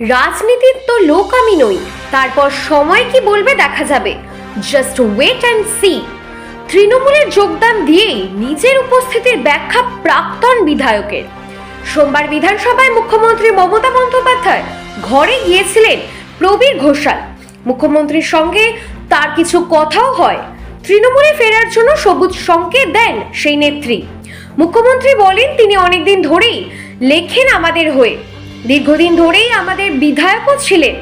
রাজনীতির তো লোক আমি নই। তারপর সময় কি বলবে দেখা যাবে। জাস্ট ওয়েট অ্যান্ড সি তৃণমূলের যোগদান দিয়েই নিজের উপস্থিতির ব্যাখ্যা প্রাক্তন বিধায়কের। সোমবার বিধানসভায় মুখ্যমন্ত্রী মমতা বন্দ্যোপাধ্যায় ঘরে গিয়েছিলেন প্রবীর ঘোষাল। মুখ্যমন্ত্রীর সঙ্গে তার কিছু কথাও হয়। তৃণমূলে ফেরার জন্য সবুজ সংকেত দেন সেই নেত্রী। মুখ্যমন্ত্রী বলেন, তিনি অনেকদিন ধরেই লেখেন আমাদের হয়ে। দীর্ঘদিন ধরেই আমাদের বিধায়কও ছিলেন।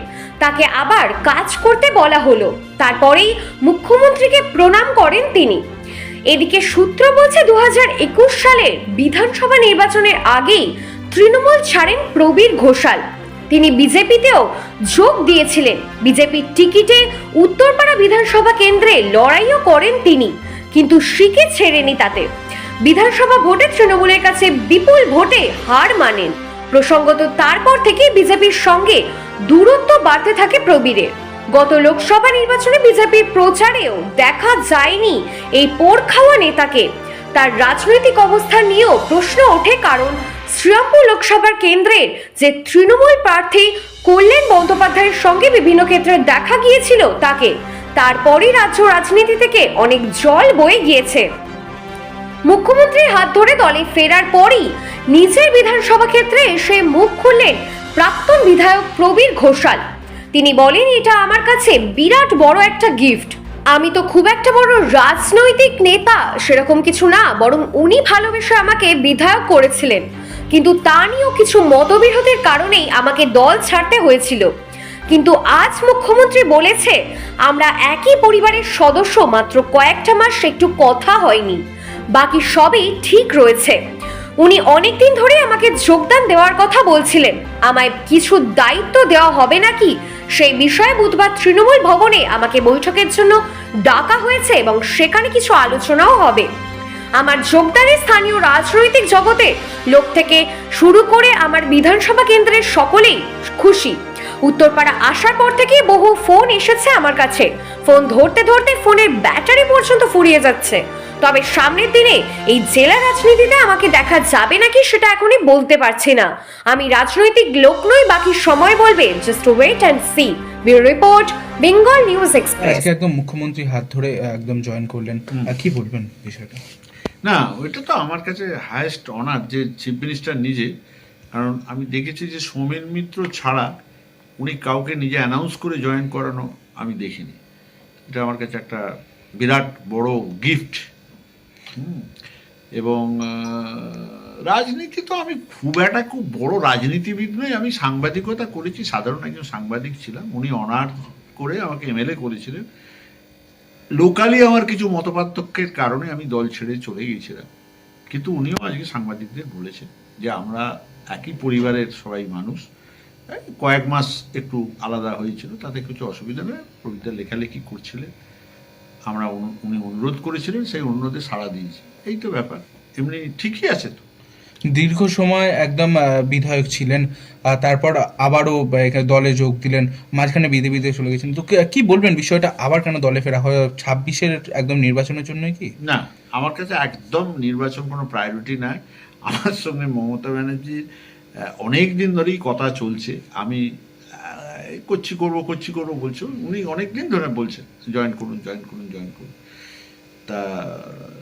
তাকে আবার কাজ করতে বলা হলো। তারপরেই মুখ্যমন্ত্রীকে প্রণাম করেন তিনি। এদিকে সূত্র বলছে দু একুশ সালের বিধানসভা নির্বাচনের আগেই তৃণমূল ছাড়েন প্রবীর ঘোষাল। তিনি বিজেপিতেও যোগ দিয়েছিলেন। বিজেপির টিকিটে উত্তরপাড়া বিধানসভা কেন্দ্রে লড়াইও করেন তিনি, কিন্তু শিকে ছেড়েনি তাতে। বিধানসভা ভোটে তৃণমূলের কাছে বিপুল ভোটে হার মানেন। প্রসঙ্গত তারপর থেকে বিজেপির সঙ্গে দূরত্ব বাড়তে থাকে প্রবীরের। গত লোকসভা নির্বাচনে বিজেপির প্রচারেও দেখা যায়নি এই পোড় খাওয়া নেতাকে। তার রাজনৈতিক অবস্থা নিয়েও প্রশ্ন ওঠে কারণ শ্রীরামপুর লোকসভার কেন্দ্রের যে তৃণমূল প্রার্থী কল্যাণ বন্দ্যোপাধ্যায়ের সঙ্গে বিভিন্ন ক্ষেত্রে দেখা গিয়েছিল তাকে। তারপরই রাজ্য রাজনীতি থেকে অনেক জল বয়ে গিয়েছে। মুখ্যমন্ত্রীর হাত ধরে দলে ফেরার পরই নিজের বিধানসভা ক্ষেত্রে এসে মুখ খুললেন প্রাক্তন বিধায়ক প্রবীর ঘোষাল। তিনি বলেন, এটা আমার কাছে বিরাট বড় একটা গিফট আমি তো খুব একটা বড় রাজনৈতিক নেতা, সেরকম কিছু না, বরং উনি ভালোবেসে আমাকে বিধায়ক করেছিলেন। কিন্তু তা নিয়েও কিছু মতবিরোধের কারণেই আমাকে দল ছাড়তে হয়েছিল। কিন্তু আজ মুখ্যমন্ত্রী বলেছে, আমরা একই পরিবারের সদস্য মাত্র কয়েকটা মাস একটু কথা হয়নি। বাকি সবই ঠিক রয়েছে। উনি অনেকদিন ধরে আমাকে যোগদান দেওয়ার কথা বলছিলেন। আমায় কিছু দায়িত্ব দেওয়া হবে নাকি? সেই বিষয়ে বুধবার তৃণমূল ভবনে আমাকে বৈঠকের জন্য ডাকা হয়েছে এবং সেখানে কিছু আলোচনাও হবে। আমার যোগদানে স্থানীয় রাজনৈতিক জগতে লোক থেকে শুরু করে আমার বিধানসভা কেন্দ্রের সকলেই খুশি। উত্তরপাড়া আসার পর থেকে বহু ফোন এসেছে আমার কাছে। ফোন ধরতে ধরতে ফোনের ব্যাটারি পর্যন্ত ফুরিয়ে যাচ্ছে। তবে সামনের দিনে এই জেলা রাজনীতিতে আমাকে দেখা যাবে নাকি সেটা এখনই বলতে পারছি না। আমি রাজনৈতিক লোক নই বাকি সময় বলবে। Just wait and C bureau report Bengal news express. আজকে একদম মুখ্যমন্ত্রী হাত ধরে একদম জয়েন করলেন। কি বলবেন বিষয়টা? না ওইটা তো আমার কাছে হায়েস্ট অনার যে চিফ মিনিস্টার নিজে। কারণ আমি দেখেছি যে সৌমেন মিত্র ছাড়া উনি কাউকে নিজে অ্যানাউন্স করে জয়েন করানো আমি দেখিনি। এটা আমার কাছে একটা বিরাট বড় গিফট এবং রাজনীতি তো আমি খুব একটা, খুব বড় রাজনীতিবিদ নই, আমি সাংবাদিকতা করেছি, সাধারণ একজন সাংবাদিক ছিলাম, উনি অনার করে আমাকে এমএলএ করেছিলেন। লোকালি আমার কিছু মতপার্থক্যের কারণে আমি দল ছেড়ে চলে গিয়েছিলাম। কিন্তু উনিও আজকে সাংবাদিকদের বলেছেন যে আমরা একই পরিবারের সবাই মানুষ। কয়েক মাস একটু আলাদা হয়েছিল, তাতে কিছু অসুবিধা নেই। কবিতা লেখালেখি করছিলেন। আমরা উনি অনুরোধ করেছিলেন সেই অনুরোধে সাড়া দিয়েছি। এই তো ব্যাপার। এমনি ঠিকই আছে তো। দীর্ঘ সময় একদম বিধায়ক ছিলেন তারপর আবারও দলে যোগ দিলেন মাঝখানে বিধে বিধে চলে গেছেন। তো কি- বলবেন বিষয়টা? আবার কেন দলে ফেরা? হয় ছাব্বিশের একদম নির্বাচনের জন্যই কি? না আমার কাছে একদম নির্বাচন কোনো প্রায়োরিটি নয় আমার সঙ্গে মমতা ব্যানার্জির অনেক দিন ধরেই কথা চলছে। আমি করছি করব করছি করব বলছো। উনি অনেক দিন ধরে বলছেন জয়েন করুন জয়েন করুন জয়েন করুন। তা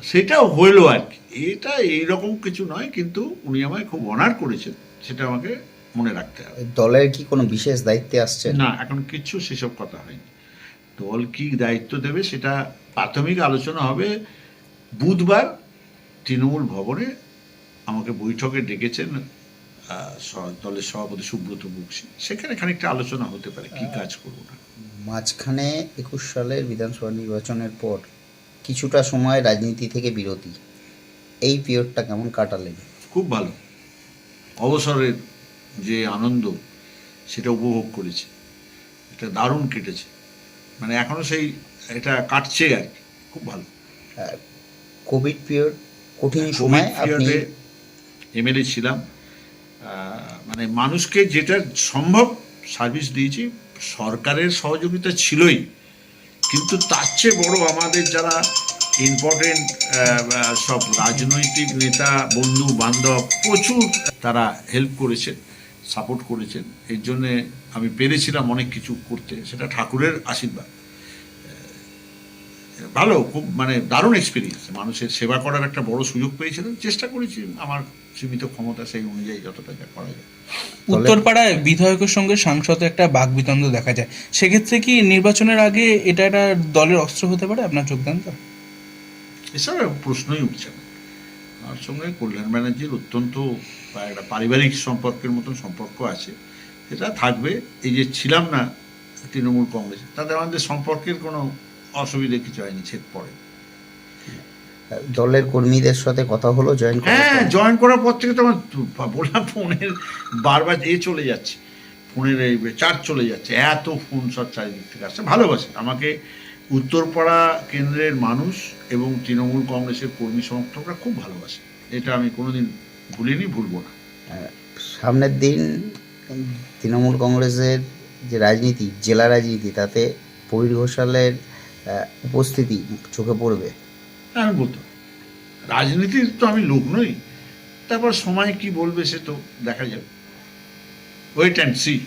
সেটাও হলো আর কি। এটা এইরকম কিছু নয় কিন্তু উনি আমায় খুব অনার করেছেন সেটা আমাকে মনে রাখতে হবে। দলের কি কোনো বিশেষ দায়িত্বে আসছে? না এখন কিচ্ছু সেসব কথা হয়নি। দল কি দায়িত্ব দেবে সেটা প্রাথমিক আলোচনা হবে। বুধবার তৃণমূল ভবনে আমাকে বৈঠকে ডেকেছেন দলের সভাপতি সুব্রত বক্সি। সেখানে খানিকটা আলোচনা হতে পারে কি কাজ করব না। মাঝখানে একুশ সালের বিধানসভা নির্বাচনের পর কিছুটা সময় রাজনীতি থেকে বিরতি। এই পিরিয়ডটা কেমন কাটালেন খুব ভালো। অবসরের যে আনন্দ সেটা উপভোগ করেছি। এটা দারুণ কেটেছে। মানে এখনও সেই এটা কাটছে আর কি। খুব ভালো। কোভিড পিরিয়ড কঠিন সময় আপনি এমএলএ ছিলাম। মানে মানুষকে যেটা সম্ভব সার্ভিস দিয়েছি, সরকারের সহযোগিতা ছিলই, কিন্তু তার চেয়ে বড় আমাদের যারা ইম্পর্টেন্ট সব রাজনৈতিক নেতা, বন্ধু, বান্ধব, প্রচুর তারা হেল্প করেছেন সাপোর্ট করেছেন। এর জন্যে আমি পেরেছিলাম অনেক কিছু করতে, সেটা ঠাকুরের আশীর্বাদ। ভালো খুব মানে দারুণ এক্সপিরিয়েন্স মানুষের সেবা করার একটা বড় সুযোগ পেয়েছিলাম চেষ্টা করেছি আমার সীমিত ক্ষমতা সেই অনুযায়ী যতটা যা করা যায়। উত্তরপাড়ায় বিধায়কের সঙ্গে সাংসদে একটা বাকবিতন্ড দেখা যায়। সেক্ষেত্রে কি নির্বাচনের আগে এটা একটা দলের অস্ত্র হতে পারে? আপনার যোগদানটা এসব প্রশ্নই উঠছে না। আমার সঙ্গে কল্যাণ ব্যানার্জির অত্যন্ত একটা পারিবারিক সম্পর্কের মতন সম্পর্ক আছে। সেটা থাকবে। এই যে ছিলাম না তৃণমূল কংগ্রেস তাদের আমাদের সম্পর্কের কোনো অসুবিধে কিছু হয়নি ছেদ পড়ে। দলের কর্মীদের সাথে কথা হলো জয়েন হ্যাঁ জয়েন করার পর থেকে তো আমার বললাম ফোনের বারবার এ চলে যাচ্ছে। ফোনের এই চার্জ চলে যাচ্ছে। এত ফোন সব চারিদিক থেকে আসছে। ভালোবাসে। আমাকে উত্তরপাড়া কেন্দ্রের মানুষ এবং তৃণমূল কংগ্রেসের কর্মী সমর্থকরা খুব ভালোবাসে। এটা আমি কোনোদিন ভুলিনি ভুলবো না। সামনের দিন তৃণমূল কংগ্রেসের যে রাজনীতি জেলা রাজনীতি তাতে প্রবীর ঘোষালের উপস্থিতি চোখে পড়বে? হ্যাঁ, আমি বলতাম। রাজনীতির তো আমি লোক নই। তারপর সময় কি বলবে সে তো দেখা যাবে। Wait and C